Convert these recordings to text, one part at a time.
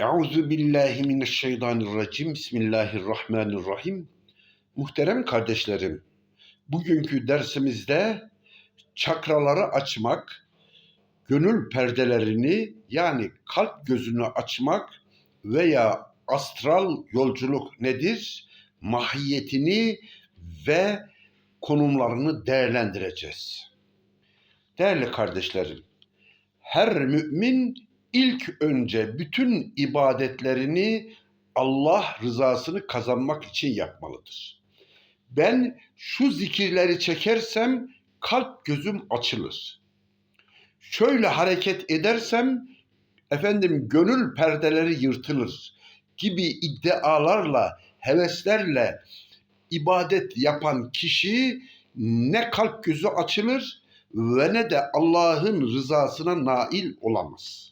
Euzu billahi mineşşeytanirracim. Bismillahirrahmanirrahim. Muhterem kardeşlerim, bugünkü dersimizde çakraları açmak, gönül perdelerini yani kalp gözünü açmak veya astral yolculuk nedir? Mahiyetini ve konumlarını değerlendireceğiz. Değerli kardeşlerim, her mümin ilk önce bütün ibadetlerini Allah rızasını kazanmak için yapmalıdır. Ben şu zikirleri çekersem kalp gözüm açılır. Şöyle hareket edersem efendim gönül perdeleri yırtılır gibi iddialarla, heveslerle ibadet yapan kişi ne kalp gözü açılır ve ne de Allah'ın rızasına nail olamaz.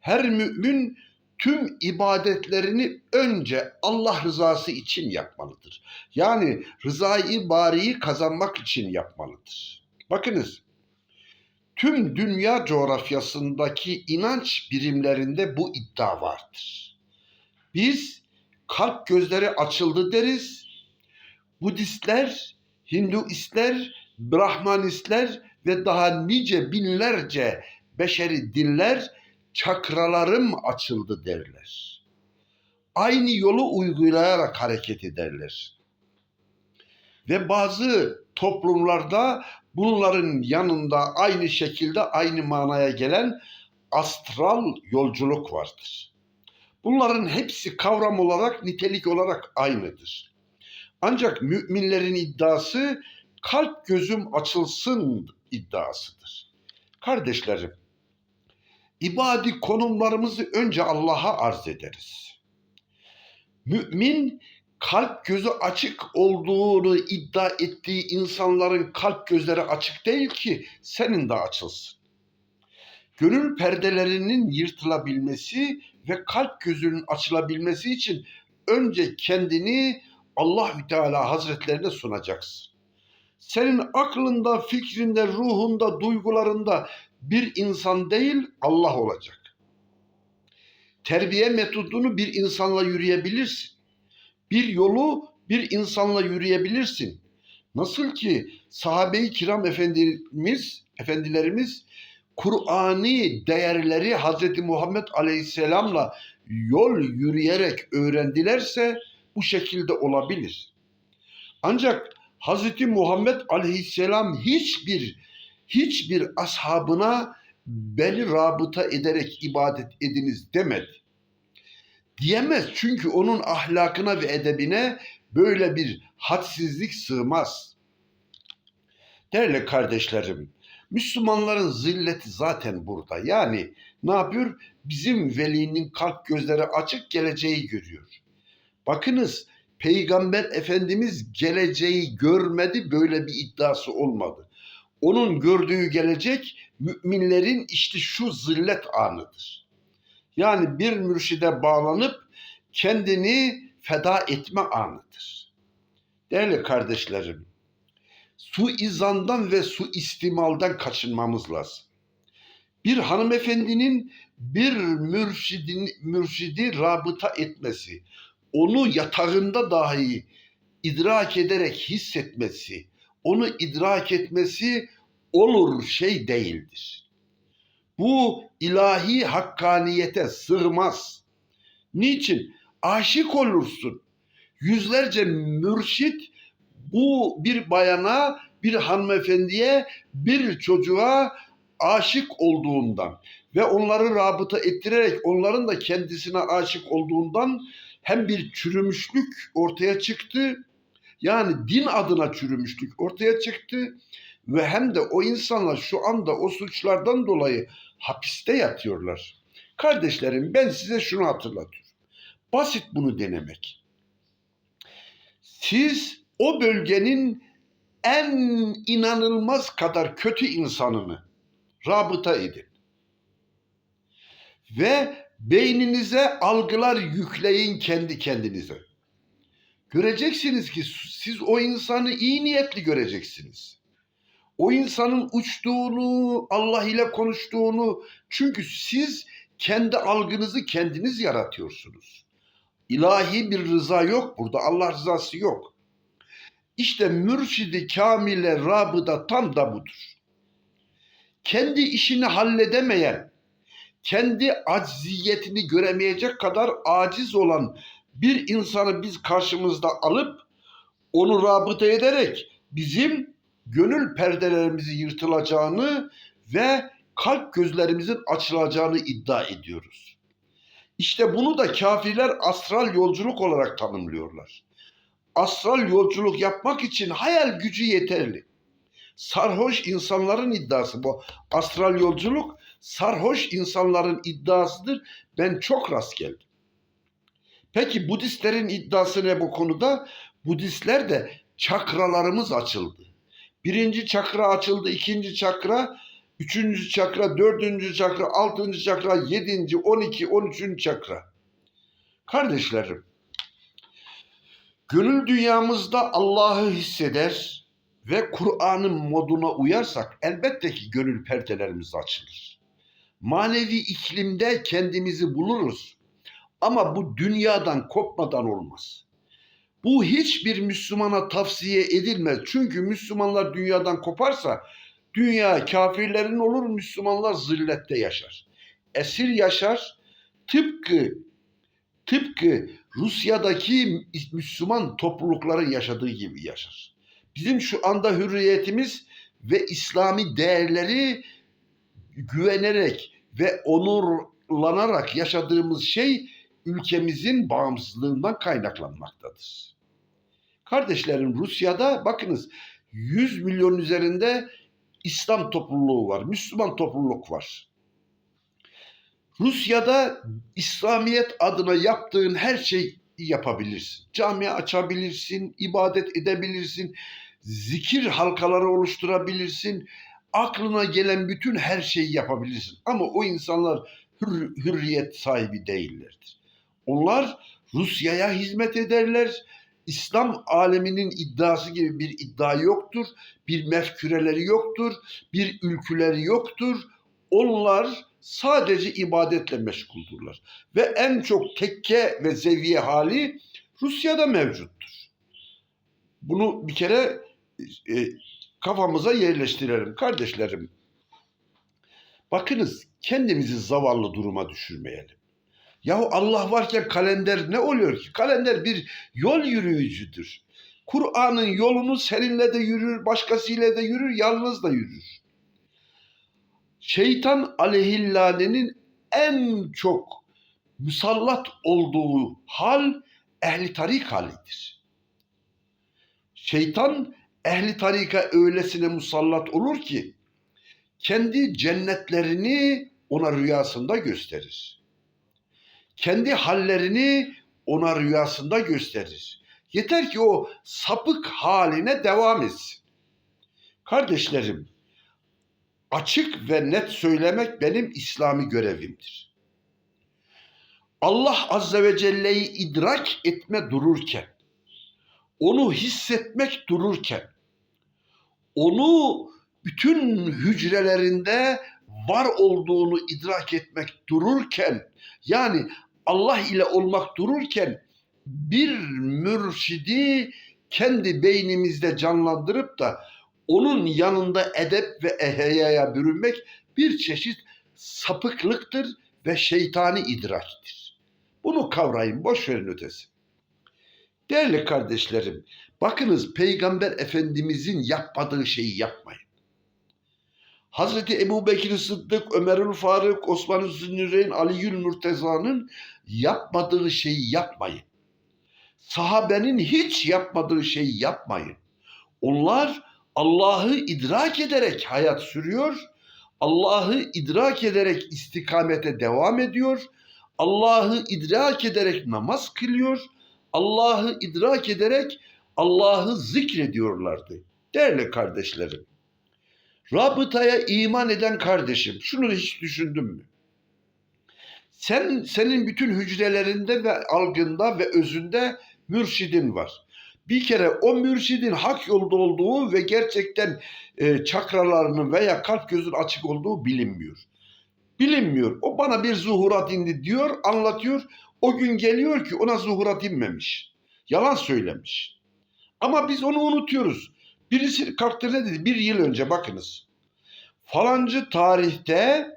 Her mümin tüm ibadetlerini önce Allah rızası için yapmalıdır. Yani rızayı bariyi kazanmak için yapmalıdır. Bakınız, tüm dünya coğrafyasındaki inanç birimlerinde bu iddia vardır. Biz kalp gözleri açıldı deriz. Budistler, Hinduistler, Brahmanistler ve daha nice binlerce beşeri dinler çakralarım açıldı derler. Aynı yolu uygulayarak hareket ederler. Ve bazı toplumlarda bunların yanında aynı şekilde aynı manaya gelen astral yolculuk vardır. Bunların hepsi kavram olarak, nitelik olarak aynıdır. Ancak müminlerin iddiası kalp gözüm açılsın iddiasıdır. Kardeşlerim, ibadi konumlarımızı önce Allah'a arz ederiz. Mümin kalp gözü açık olduğunu iddia ettiği insanların kalp gözleri açık değil ki senin de açılsın. Gönül perdelerinin yırtılabilmesi ve kalp gözünün açılabilmesi için önce kendini Allahü Teala Hazretlerine sunacaksın. Senin aklında, fikrinde, ruhunda, duygularında bir insan değil Allah olacak. Terbiye metodunu bir insanla yürüyebilirsin. Bir yolu bir insanla yürüyebilirsin. Nasıl ki sahabe-i kiram efendimiz, efendilerimiz Kur'ani değerleri Hz. Muhammed Aleyhisselam'la yol yürüyerek öğrendilerse bu şekilde olabilir. Ancak Hz. Muhammed Aleyhisselam hiçbir hiçbir ashabına beni rabıta ederek ibadet ediniz demedi. Diyemez çünkü onun ahlakına ve edebine böyle bir hadsizlik sığmaz. Değerli kardeşlerim, Müslümanların zilleti zaten burada. Yani ne yapıyor? Bizim velinin kalp gözleri açık geleceği görüyor. Bakınız Peygamber Efendimiz geleceği görmedi böyle bir iddiası olmadı. Onun gördüğü gelecek müminlerin işte şu zillet anıdır. Yani bir mürşide bağlanıp kendini feda etme anıdır. Değerli kardeşlerim, su izandan ve su istimaldan kaçınmamız lazım. Bir hanımefendinin bir mürşidin, mürşidi rabıta etmesi, onu yatağında dahi idrak ederek hissetmesi, onu idrak etmesi olur şey değildir. Bu ilahi hakkaniyete sığmaz. Niçin? Aşık olursun. Yüzlerce mürşit bu bir bayana, bir hanımefendiye, bir çocuğa aşık olduğundan ve onları rabıta ettirerek onların da kendisine aşık olduğundan hem bir çürümüşlük ortaya çıktı yani din adına çürümüşlük ortaya çıktı ve hem de o insanlar şu anda o suçlardan dolayı hapiste yatıyorlar. Kardeşlerim ben size şunu hatırlatıyorum. Basit bunu denemek. Siz o bölgenin en inanılmaz kadar kötü insanını rabıta edin. Ve beyninize algılar yükleyin kendi kendinize. Göreceksiniz ki siz o insanı iyi niyetli göreceksiniz. O insanın uçtuğunu, Allah ile konuştuğunu çünkü siz kendi algınızı kendiniz yaratıyorsunuz. İlahi bir rıza yok burada. Allah rızası yok. İşte mürşidi kamile rabıda tam da budur. Kendi işini halledemeyen, kendi acziyetini göremeyecek kadar aciz olan bir insanı biz karşımızda alıp onu rabıta ederek bizim gönül perdelerimizi yırtılacağını ve kalp gözlerimizin açılacağını iddia ediyoruz. İşte bunu da kafirler astral yolculuk olarak tanımlıyorlar. Astral yolculuk yapmak için hayal gücü yeterli. Sarhoş insanların iddiası bu. Astral yolculuk sarhoş insanların iddiasıdır. Ben çok rast geldim. Peki Budistlerin iddiası ne bu konuda? Budistler de çakralarımız açıldı. Birinci çakra açıldı, ikinci çakra, üçüncü çakra, dördüncü çakra, altıncı çakra, yedinci, on iki, on üçüncü çakra. Kardeşlerim, gönül dünyamızda Allah'ı hisseder ve Kur'an'ın moduna uyarsak elbette ki gönül perdelerimiz açılır. Manevi iklimde kendimizi buluruz. Ama bu dünyadan kopmadan olmaz. Bu hiçbir Müslümana tavsiye edilmez. Çünkü Müslümanlar dünyadan koparsa dünya kafirlerin olur, Müslümanlar zillette yaşar. Esir yaşar. Tıpkı tıpkı Rusya'daki Müslüman toplulukların yaşadığı gibi yaşar. Bizim şu anda hürriyetimiz ve İslami değerleri güvenerek ve onurlanarak yaşadığımız şey ülkemizin bağımsızlığından kaynaklanmaktadır. Kardeşlerim Rusya'da bakınız 100 milyon üzerinde İslam topluluğu var, Müslüman topluluk var. Rusya'da İslamiyet adına yaptığın her şeyi yapabilirsin. Cami açabilirsin, ibadet edebilirsin, zikir halkaları oluşturabilirsin. Aklına gelen bütün her şeyi yapabilirsin. Ama o insanlar hür, hürriyet sahibi değillerdir. Onlar Rusya'ya hizmet ederler. İslam aleminin iddiası gibi bir iddia yoktur. Bir mefküreleri yoktur. Bir ülküleri yoktur. Onlar sadece ibadetle meşguldurlar. Ve en çok tekke ve zeviye hali Rusya'da mevcuttur. Bunu bir kere e, kafamıza yerleştirelim kardeşlerim. Bakınız kendimizi zavallı duruma düşürmeyelim. Yahu Allah varken kalender ne oluyor ki? Kalender bir yol yürüyücüdür. Kur'an'ın yolunu seninle de yürür, başkasıyla da yürür, yalnız da yürür. Şeytan aleyhillanenin en çok musallat olduğu hal ehli tarik halidir. Şeytan ehli tarika öylesine musallat olur ki kendi cennetlerini ona rüyasında gösterir. Kendi hallerini ona rüyasında gösterir. Yeter ki o sapık haline devam etsin. Kardeşlerim, açık ve net söylemek benim İslami görevimdir. Allah Azze ve Celle'yi idrak etme dururken, onu hissetmek dururken, onu bütün hücrelerinde var olduğunu idrak etmek dururken, yani Allah ile olmak dururken bir mürşidi kendi beynimizde canlandırıp da onun yanında edep ve eheyaya bürünmek bir çeşit sapıklıktır ve şeytani idraktir. Bunu kavrayın, boş verin ötesi. Değerli kardeşlerim, bakınız Peygamber Efendimizin yapmadığı şeyi yapmayın. Hazreti Ebu Bekir Sıddık, Ömerül Faruk, Osman Zünnüreyn, Aliül Mürteza'nın yapmadığı şeyi yapmayın. Sahabenin hiç yapmadığı şeyi yapmayın. Onlar Allah'ı idrak ederek hayat sürüyor, Allah'ı idrak ederek istikamete devam ediyor, Allah'ı idrak ederek namaz kılıyor, Allah'ı idrak ederek Allah'ı zikrediyorlardı. Değerli kardeşlerim, Rabıtaya iman eden kardeşim, şunu hiç düşündün mü? Sen senin bütün hücrelerinde ve algında ve özünde mürşidin var. Bir kere o mürşidin hak yolda olduğu ve gerçekten e, çakralarının veya kalp gözün açık olduğu bilinmiyor. Bilinmiyor. O bana bir zuhurat indi diyor, anlatıyor. O gün geliyor ki ona zuhurat inmemiş. Yalan söylemiş. Ama biz onu unutuyoruz. Birisi kalktı ne dedi? Bir yıl önce bakınız. Falancı tarihte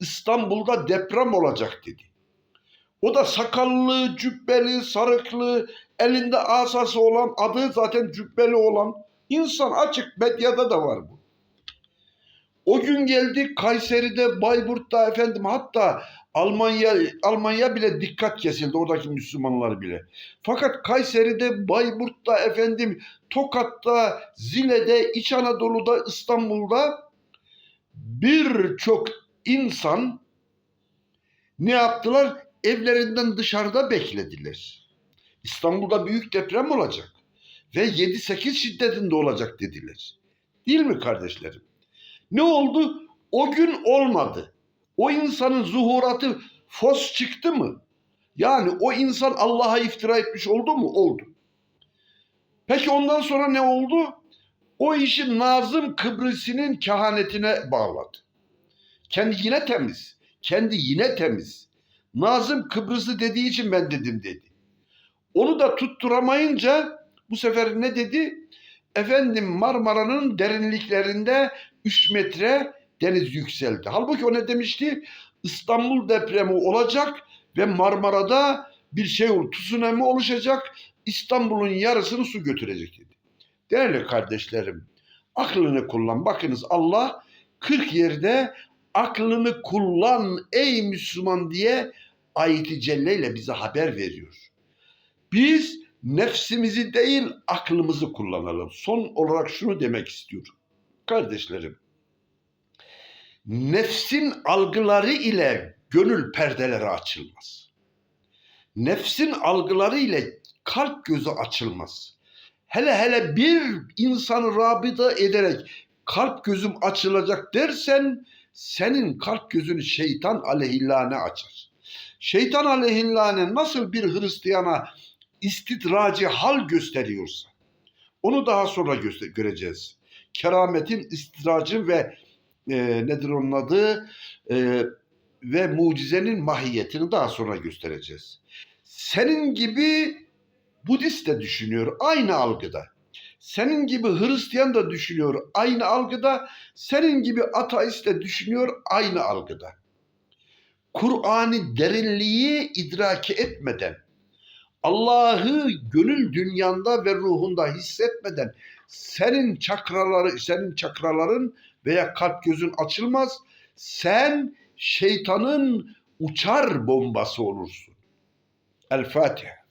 İstanbul'da deprem olacak dedi. O da sakallı, cübbeli, sarıklı, elinde asası olan, adı zaten cübbeli olan insan açık medyada da var bu. O gün geldi Kayseri'de, Bayburt'ta efendim hatta Almanya Almanya bile dikkat kesildi oradaki Müslümanlar bile. Fakat Kayseri'de, Bayburt'ta efendim Tokat'ta, Zile'de, İç Anadolu'da, İstanbul'da birçok insan ne yaptılar? Evlerinden dışarıda beklediler. İstanbul'da büyük deprem olacak ve 7-8 şiddetinde olacak dediler. Değil mi kardeşlerim? Ne oldu? O gün olmadı. O insanın zuhuratı fos çıktı mı? Yani o insan Allah'a iftira etmiş oldu mu? Oldu. Peki ondan sonra ne oldu? O işi Nazım Kıbrıs'ın kehanetine bağladı. Kendi yine temiz. Kendi yine temiz. Nazım Kıbrıs'ı dediği için ben dedim dedi. Onu da tutturamayınca bu sefer ne dedi? Efendim Marmara'nın derinliklerinde 3 metre deniz yükseldi. Halbuki o ne demişti? İstanbul depremi olacak ve Marmara'da bir şey olur, tsunami oluşacak. İstanbul'un yarısını su götürecek dedi. Değerli kardeşlerim, aklını kullan. Bakınız Allah 40 yerde aklını kullan ey Müslüman diye ayeti celleyle bize haber veriyor. Biz nefsimizi değil aklımızı kullanalım. Son olarak şunu demek istiyorum. Kardeşlerim, nefsin algıları ile gönül perdeleri açılmaz. Nefsin algıları ile kalp gözü açılmaz. Hele hele bir insanı rabıta ederek kalp gözüm açılacak dersen senin kalp gözünü şeytan aleyhillâne açar. Şeytan aleyhillâne nasıl bir Hristiyana istidracı hal gösteriyorsa onu daha sonra göster- göreceğiz. Kerametin, istidracın ve e, nedir onun adı E, ve mucizenin mahiyetini daha sonra göstereceğiz. Senin gibi Budist de düşünüyor aynı algıda. Senin gibi Hristiyan da düşünüyor aynı algıda. Senin gibi ateist de düşünüyor aynı algıda. Kur'an'ı derinliği idraki etmeden, Allah'ı gönül dünyanda ve ruhunda hissetmeden senin çakraları, senin çakraların veya kalp gözün açılmaz. Sen şeytanın uçar bombası olursun. El Fatiha.